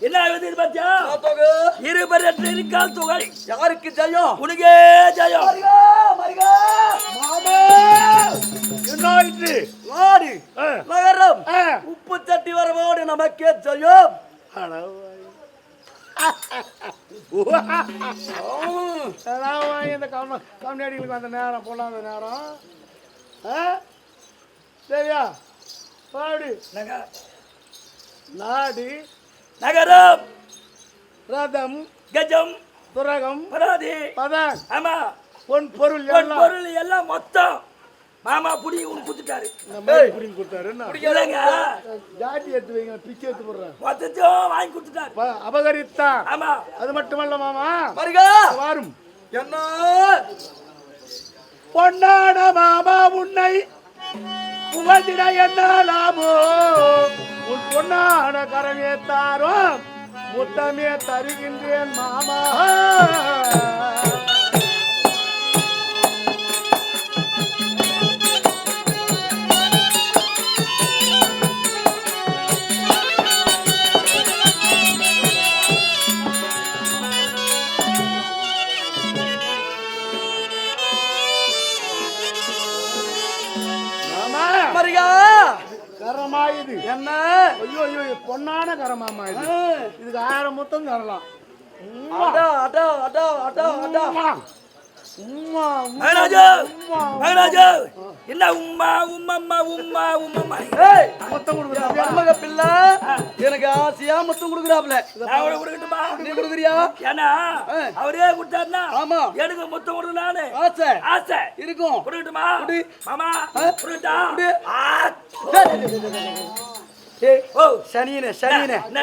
என்ன ஆகுது பாத்தியா? இருபரற்ற இருக்கால் தொகை. யாருக்கு ஜெயம்? உனக்கே ஜெயம். மருகா மருகா மாமா. என்ன ஆயிற்று நாடு. நகரம். உப்பு தட்டி வரவோடு நமக்கே ஜெயம். இந்த கம்ம கம்யூனிட்டிகளுக்கு அந்த நேரம் பொண்ணாத நேரம். ஆ? சரியா? நாடு நகரம். ரதம் கஜம் துரகம் பராதி பதம் ஆமா பொன் பொருள் பொன் எல்லாம். பொருள் எல்லாம் மொத்தம். மாமா புடி உனக்கு குத்துட்டாரு புடிங்க கொடுத்தாரு? இல்லைங்க. ஜாட்டி எடுத்து வைங்க பிச்சை எடுத்து போடுறேன். மொத்தத்தையும் வாங்கி கொடுத்துட்டாரு. அபகரித்தான். ஆமா. அது மட்டுமல்ல மாமா. மருகா. வாரும். என்ன? பொன்னான மாமா உன்னை புகழ்ந்திட என்ன லாபோ உன் பொன்னான கரமே தாரோ முத்தமே தருகின்றேன் மாமா. மரியா கரமா இது என்ன? ஐயோ ஐயோ பொன்னான கரமாமா இது இதுக்கு ஆயிரம் முத்தம் தரலாம். அடா அடா அடா அடா அடா. உம்மா. மகராஜா உம்மா, மகராஜா. என்ன உம்மா உம்மம்மா உம்மா உம்மம்மா? ஏய் முத்தம் மருமக பிள்ளை எனக்கு ஆசையா முத்தம் கொடுக்குறாப்ல நான் கொடுக்கட்டுமா? நீ கொடுக்குறியா? ஏன்னா அவரே கொடுத்தாருன்னா ஆமா. எனக்கு மொத்தம் கொடுக்க நானு. ஆசை. ஆசை. இருக்கும். கொடுக்கட்டுமா? குடு. மாமா கொடுக்கட்டா? குடு. ஆ. ஏய் ஓ சனியனே சனியனே. என்ன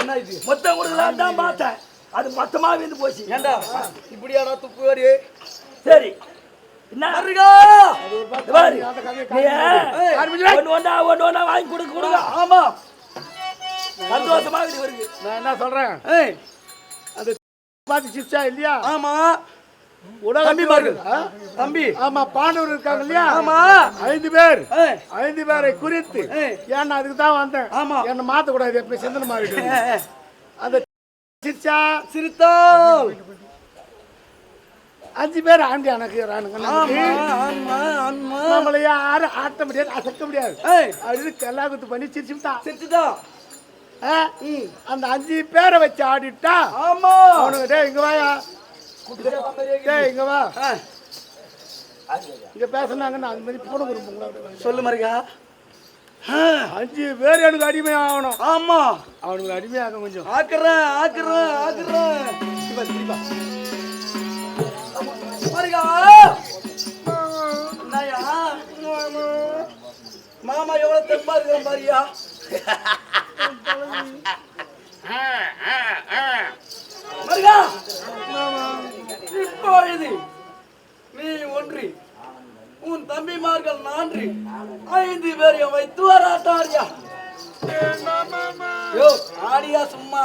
என்ன இது? மொத்தம் கொடுக்கலாம் தான் பார்த்தேன். அது மொத்தமா விந்து போச்சு. ஏண்டா? இப்படியாடா துப்பு வரி? சரி. வாங்கி கொடுக்க கொடுங்க ஆமா. சந்தோஷமா இது வருது. நான் என்ன சொல்றேன்? ஏய். பார்த்து இல்லையா? ஆமா. தம்பி. ஆமா பாண்டவர் இருக்காங்க இல்லையா? ஆமா. ஐந்து பேர். ஐந்து பேரை குறித்து. ஏன்னா அதுக்கு தான் வந்தேன்? ஆமா. என்ன மாத்த கூடாது எப்ப சிந்தனை ஏய். அந்த சிரிச்சா? சிரித்தால் அஞ்சு பேர் ஆண்டி ஆமா நம்மள யாரும் ஆட்ட முடியாது அசக்க முடியாது. அப்படின்னு கல்லாகுத்து பண்ணி சிரிச்சுட்டான் சிரிச்சுட்டா அந்த அஞ்சு பேரை வச்சு ஆடிட்டா ஆமா. அவனுக்கு இங்க வாயா. இங்க வா. இங்க பேசுனாங்கன்னு அந்த மாதிரி போன கொடுப்போங்களா சொல்லு மருகா அஞ்சு பேர் எனக்கு அடிமை ஆகணும். ஆமா. அவனுக்கு அடிமையாக கொஞ்சம். ஆக்குறேன் ஆக்குறேன் ஆக்குறேன். திருப்பா? மாமா எவ்வளவு தெம்பா இருக்கிற பாரியா? தாய்மார்கள் நன்றி ஐந்து பேரையும் வைத்து வராட்டாரியா யோ ஆடியா சும்மா.